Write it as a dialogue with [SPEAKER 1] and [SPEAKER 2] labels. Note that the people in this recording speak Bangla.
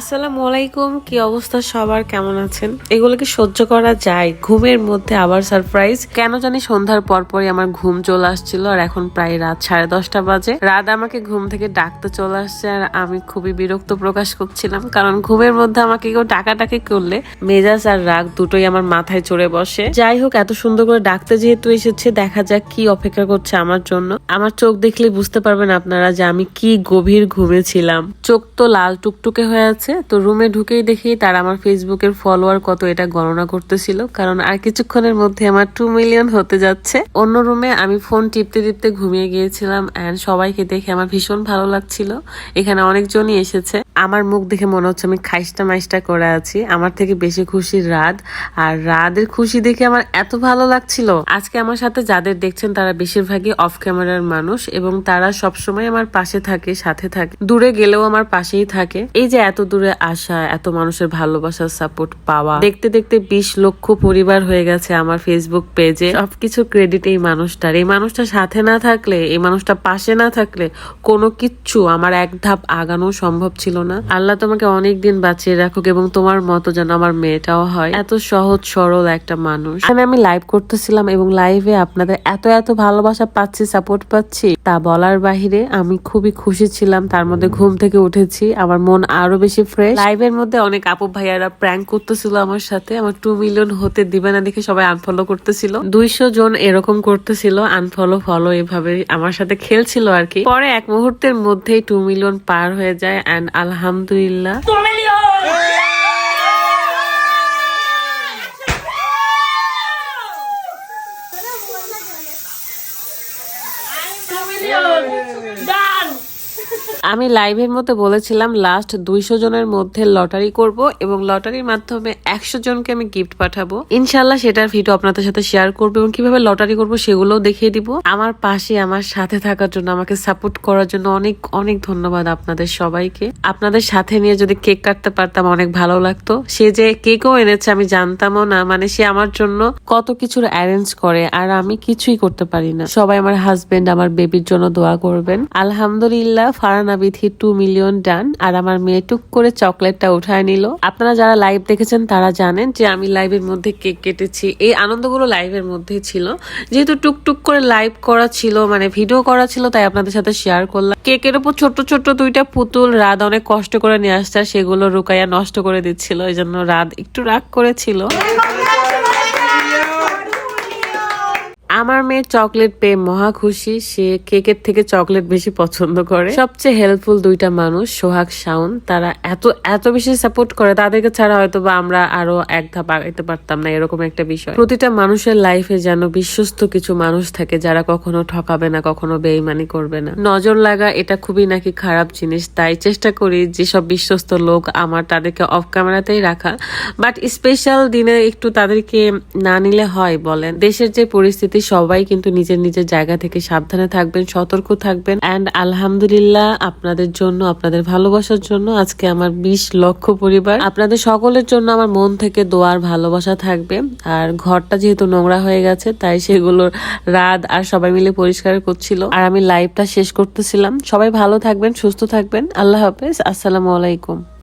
[SPEAKER 1] আসসালামু আলাইকুম কি অবস্থা সবার? কেমন আছেন? এগুলো কি সহ্য করা যায়? ঘুমের মধ্যে আবার সারপ্রাইজ কেন জানি সন্ধ্যার পর পরই আমার ঘুম চলে আসছিল আর এখন প্রায় রাত সাড়ে দশটা বাজে। রাত আমাকে ঘুম থেকে ডাকতে চলে আসছে আর আমি খুবই বিরক্ত প্রকাশ করছিলাম কারণ ঘুমের মধ্যে আমাকে কেউ ডাকাটাকি করলে মেজাজ আর রাগ দুটোই আমার মাথায় চড়ে বসে। যাই হোক, এত সুন্দর করে ডাকতে যেহেতু এসেছে, দেখা যাক কি অপেক্ষা করছে আমার জন্য। আমার চোখ দেখলে বুঝতে পারবেন আপনারা যে আমি কি গভীর ঘুমে ছিলাম। চোখ তো লাল টুকটুকে হয়ে আছে। তো রুমে ঢুকেই দেখি তার আমার ফেসবুকের ফলোয়ার কত এটা গণনা করতেছিল। কারণ আর কিছুক্ষণের মধ্যে আমার টু মিলিয়ন হতে যাচ্ছে। অন্য রুমে আমি ফোন টিপতে টিপতে ঘুমিয়ে গিয়েছিলাম অ্যান্ড সবাইকে দেখে আমার ভীষণ ভালো লাগছিল। এখানে অনেকজনই এসেছে। আমার মুখ দেখে মনে হচ্ছে আমি খাইস্টা মাইস্টা করে আছি। আমার থেকে বেশি খুশি রাত আর রাদের খুশি দেখে আমার এত ভালো লাগছিল। আজকে আমার সাথে যাদের দেখছেন তারা বেশিরভাগই অফ ক্যামেরার মানুষ এবং তারা সবসময় আমার পাশে থাকে, সাথে থাকে। দূরে গেলেও আমার পাশেই থাকে। এই যে এত দূরে আসা, এত মানুষের ভালোবাসার সাপোর্ট পাওয়া। দেখতে দেখতে বিশ লক্ষ পরিবার হয়ে গেছে আমার ফেসবুক পেজে সবকিছু ক্রেডিট এই মানুষটার। এই মানুষটা সাথে না থাকলে, এই মানুষটা পাশে না থাকলে কোনো কিচ্ছু আমার এক ধাপ আগানো সম্ভব ছিল না। আল্লাহ তোমাকে অনেক দিন বাঁচিয়ে রাখুক এবং তোমার মতো যেন আমার মেয়েটাও হয়। এত সহজ, সরল একটা মানুষ। এখানে আমি লাইভ করতেছিলাম এবং লাইভে আপনাদের এত এত ভালোবাসা পাচ্ছি সাপোর্ট পাচ্ছি, তা বলার বাহিরে আমি খুবই খুশি ছিলাম। তার মধ্যে ঘুম থেকে উঠেছি, আমার মন আরও বেশি ফ্রেশ লাইভের মধ্যে অনেক আপু ভাইয়ারা প্র্যাঙ্ক করতেছিল আমার সাথে। আমার টু মিলিয়ন হতে দিবে না দেখে সবাই আনফলো করতেছিল। দুইশো জন এরকম করতেছিল আনফলো ফলো এভাবে আমার সাথে খেলছিল আর কি। পরে এক মুহূর্তের মধ্যেই টু মিলিয়ন পার হয়ে যায় অ্যান্ড আলহামদুলিল্লাহ। আমি লাইভের মধ্যে বলেছিলাম লাস্ট দুইশো জনের মধ্যে লটারি করব এবং লটারির মাধ্যমে একশো জনকে আমি গিফট পাঠাবো। ইনশাল্লাহ সেটার ভিডিও আপনাদের সাথে শেয়ার করব এবং কীভাবে লটারি করব সেগুলোও দেখিয়ে দিব। আমার পাশে, আমার সাথে থাকার জন্য, আমাকে সাপোর্ট করার জন্য অনেক অনেক ধন্যবাদ আপনাদের সবাইকে। আপনাদের সাথে নিয়ে যদি কেক কাটতে পারতাম, অনেক ভালো লাগতো। সে যে কেকও এনেছে, আমি জানতামও না। মানে সে আমার জন্য কত কিছুর অ্যারেঞ্জ করে, আর আমি কিছুই করতে পারি না। সবাই আমার হাজবেন্ড আমার বেবির জন্য দোয়া করবেন। আলহামদুলিল্লাহ Farana Bithi two million done আর আমার মেয়ে টুক করে চকলেটটা উঠায় নিল। আপনারা যারা লাইভ দেখেছেন, তারা জানেন যে আমি লাইভের মধ্যে কেক কেটেছি। এই আনন্দগুলো লাইভের মধ্যে ছিল। যেহেতু টুকটুক করে লাইভ করা ছিল মানে ভিডিও করা ছিল, তাই আপনাদের সাথে শেয়ার করলাম। কেকের উপর ছোট্ট ছোট্ট দুইটা পুতুল রাত অনেক কষ্ট করে নিয়ে আসছে সেগুলো রুকাইয়া নষ্ট করে দিচ্ছিল। এই জন্য রাত একটু রাগ করেছিল। আমার মেয়ে চকলেট পেয়ে মহা খুশি। সে কেকের থেকে চকলেট বেশি পছন্দ করে। সবচেয়ে হেল্পফুল দুইটা মানুষ, সোহাগ, শাওন। তারা এত এত বেশি সাপোর্ট করে। তাদেরকে ছাড়া হয়তো বা আমরা আরও এক ধাপ আগাইতে পারতাম না, এরকম একটা বিষয়। প্রতিটা মানুষের লাইফে যেন বিশ্বস্ত কিছু মানুষ থাকে যারা কখনো ঠকাবে না, কখনো বেইমানি করবে না। নজর লাগা এটা খুবই নাকি খারাপ জিনিস। তাই চেষ্টা করি যেসব বিশ্বস্ত লোক আমার তাদেরকে অফ ক্যামেরাতেই রাখা। বাট স্পেশাল দিনে একটু তাদেরকে না নিলে হয় বলেন। দেশের যে পরিস্থিতি সবাই কিন্তু নিজের নিজের জায়গা থেকে সাবধানে থাকবেন, সতর্ক থাকবেন। অ্যান্ড আলহামদুলিল্লাহ আপনাদের জন্য, আপনাদের ভালোবাসার জন্য আজকে আমার বিশ লক্ষ পরিবার। আপনাদের সকলের জন্য আমার মন থেকে দোয়ার ভালোবাসা থাকবে। আর ঘরটা যেহেতু নোংরা হয়ে গেছে, তাই সেগুলোর রাত আর সবাই মিলে পরিষ্কার করছিল। আর আমি লাইভটা শেষ করতেছিলাম। সবাই ভালো থাকবেন, সুস্থ থাকবেন। আল্লাহ হাফেজ। আসসালামু আলাইকুম।